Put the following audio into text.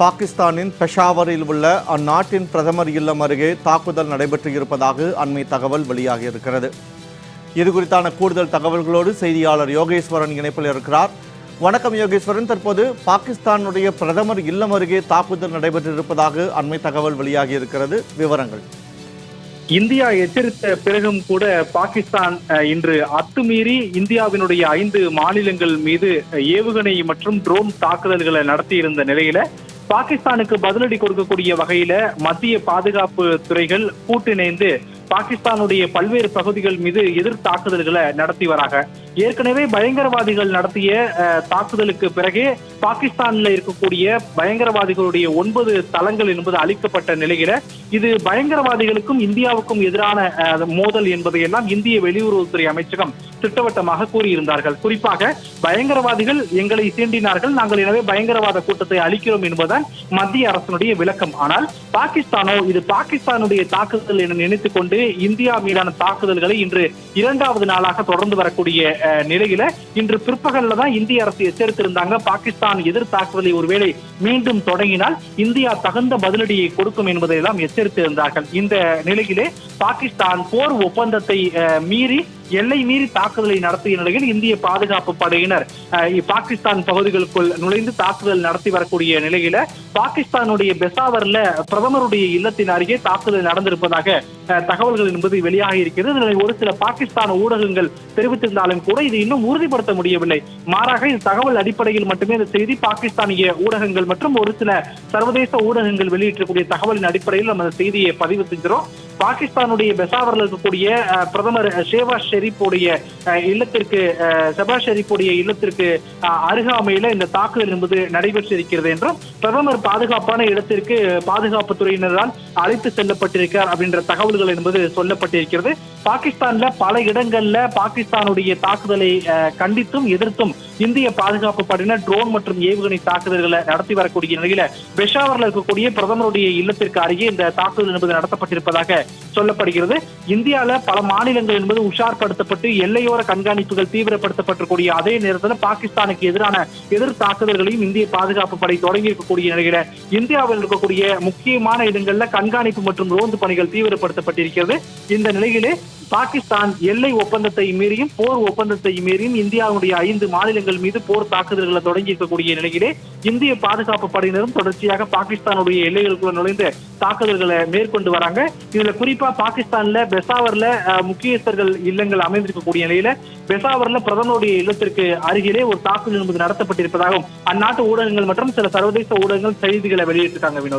பாகிஸ்தானின் பெஷாவரில் உள்ள அந்நாட்டின் பிரதமர் இல்லம் அருகே தாக்குதல் நடைபெற்று இருப்பதாக அண்மை தகவல் வெளியாகியிருக்கிறது. இது குறித்தான கூடுதல் தகவல்களோடு செய்தியாளர் யோகேஸ்வரன் இணைப்பில் இருக்கிறார். வணக்கம் யோகேஸ்வரன். தற்போது பாகிஸ்தானுடைய பிரதமர் இல்லம் அருகே தாக்குதல் நடைபெற்றிருப்பதாக அண்மை தகவல் வெளியாகியிருக்கிறது. விவரங்கள். இந்தியா எச்சரித்த பிறகும் கூட பாகிஸ்தான் இன்று அத்துமீறி இந்தியாவினுடைய ஐந்து மாநிலங்கள் மீது ஏவுகணை மற்றும் ட்ரோன் தாக்குதல்களை நடத்தியிருந்த நிலையில பாகிஸ்தானுக்கு பதிலடி கொடுக்கக்கூடிய வகையில மத்திய பாதுகாப்பு துறைகள் கூட்டிணைந்து பாகிஸ்தானுடைய பல்வேறு பகுதிகள் மீது எதிர் தாக்குதல்களை நடத்தி வராங்க. ஏற்கனவே பயங்கரவாதிகள் நடத்திய தாக்குதலுக்கு பிறகே பாகிஸ்தான்ல இருக்கக்கூடிய பயங்கரவாதிகளுடைய ஒன்பது தளங்கள் என்பது அளிக்கப்பட்ட நிலையில இது பயங்கரவாதிகளுக்கும் இந்தியாவுக்கும் எதிரான மோதல் மோதல் என்பதையெல்லாம் இந்திய வெளியுறவுத்துறை அமைச்சகம் திட்டவட்டமாக கூறியிருந்தார்கள். குறிப்பாக பயங்கரவாதிகள் எங்களை சீண்டினார்கள் நாங்கள் எனவே பயங்கரவாத கூட்டத்தை அளிக்கிறோம் என்பதுதான் மத்திய அரசினுடைய விளக்கம். ஆனால் பாகிஸ்தானோ இது பாகிஸ்தானுடைய தாக்குதல் என நினைத்துக் கொண்டு இந்தியா மீதான தாக்குதல்களை இன்று இரண்டாவது நாளாக தொடர்ந்து வரக்கூடிய நிலையில இன்று பிற்பகல்ல தான் இந்திய அரசு எச்சரித்திருந்தாங்க. பாகிஸ்தான் எதிர் தாக்குதலை ஒருவேளை மீண்டும் தொடங்கினால் இந்தியா தகுந்த பதிலடியை கொடுக்கும் என்பதை எல்லாம் எச்சரித்திருந்தார்கள். இந்த நிலையிலே பாகிஸ்தான் போர் ஒப்பந்தத்தை மீறி எல்லை மீறி தாக்குதலை நடத்திய நிலையில் இந்திய பாதுகாப்பு படையினர் பாகிஸ்தான் பகுதிகளுக்குள் நுழைந்து தாக்குதல் நடத்தி வரக்கூடிய நிலையில பாகிஸ்தானுடைய பெசாவர்ல பிரதமருடைய இல்லத்தின் அருகே தாக்குதல் நடந்திருப்பதாக தகவல்கள் என்பது வெளியாகி இருக்கிறது. ஒரு சில பாகிஸ்தான் ஊடகங்கள் தெரிவித்திருந்தாலும் கூட இது இன்னும் உறுதிப்படுத்த முடியவில்லை. மாறாக இது தகவல் அடிப்படையில் மட்டுமே இந்த செய்தி பாகிஸ்தானிய ஊடகங்கள் மற்றும் ஒரு சில சர்வதேச ஊடகங்கள் வெளியிட்டக்கூடிய தகவலின் அடிப்படையில் நம்ம அந்த செய்தியை பதிவு செஞ்சிடும் பாகிஸ்தானுடைய பெசாவரில் இருக்கக்கூடிய அஹ், பிரதமர் ஷேவாஸ் ஷெரீப்புடைய இல்லத்திற்கு அஹ், ஷெரீப்புடைய இல்லத்திற்கு அருகாமையில இந்த தாக்குதல் என்பது நடைபெற்றிருக்கிறது என்றும் பிரதமர் பாதுகாப்பான இடத்திற்கு பாதுகாப்பு துறையினரால் அழைத்து செல்லப்பட்டிருக்கார் அப்படின்ற தகவல்கள் என்பது சொல்லப்பட்டிருக்கிறது. பாகிஸ்தான்ல பல இடங்கள்ல பாகிஸ்தானுடைய தாக்குதலை கண்டித்தும் எதிர்த்தும் இந்திய பாதுகாப்பு படையினர் ட்ரோன் மற்றும் ஏவுகணை தாக்குதல்களை நடத்தி வரக்கூடிய நிலையில பெஷாவர்ல இருக்கக்கூடிய பிரதமருடைய இல்லத்திற்கு அருகே இந்த தாக்குதல் என்பது நடத்தப்பட்டிருப்பதாக சொல்லப்படுகிறது. இந்தியால பல மாநிலங்கள் என்பது உஷார்படுத்தப்பட்டு எல்லையோர கண்காணிப்புகள் தீவிரப்படுத்தப்பட்டிருக்கூடிய அதே நேரத்தில் பாகிஸ்தானுக்கு எதிரான எதிர் தாக்குதல்களையும் இந்திய பாதுகாப்பு படை தொடங்கி இருக்கக்கூடிய நிலையில இந்தியாவில் இருக்கக்கூடிய முக்கியமான இடங்கள்ல கண்காணிப்பு மற்றும் ரோந்து பணிகள் தீவிரப்படுத்தப்பட்டிருக்கிறது. இந்த நிலையிலே பாகிஸ்தான் எல்லை ஒப்பந்தத்தை மீறியும் போர் ஒப்பந்தத்தை மீறியும் இந்தியாவுடைய ஐந்து மாநிலங்கள் மீது போர் தாக்குதல்களை தொடங்கி இருக்கக்கூடிய நிலையிலே இந்திய பாதுகாப்பு படையினரும் தொடர்ச்சியாக பாகிஸ்தானுடைய எல்லைகளுக்குள்ள நுழைந்து தாக்குதல்களை மேற்கொண்டு வராங்க. இதுல குறிப்பா பாகிஸ்தான்ல பெசாவர்ல முக்கியஸ்தர்கள் இல்லங்கள் அமைந்திருக்கக்கூடிய நிலையில பெசாவர்ல பிரதமருடைய இல்லத்திற்கு அருகிலே ஒரு தாக்குதல் என்பது நடத்தப்பட்டிருப்பதாகவும் அந்நாட்டு ஊடகங்கள் மற்றும் சில சர்வதேச ஊடகங்கள் செய்திகளை வெளியிட்டிருக்காங்க வினோத்.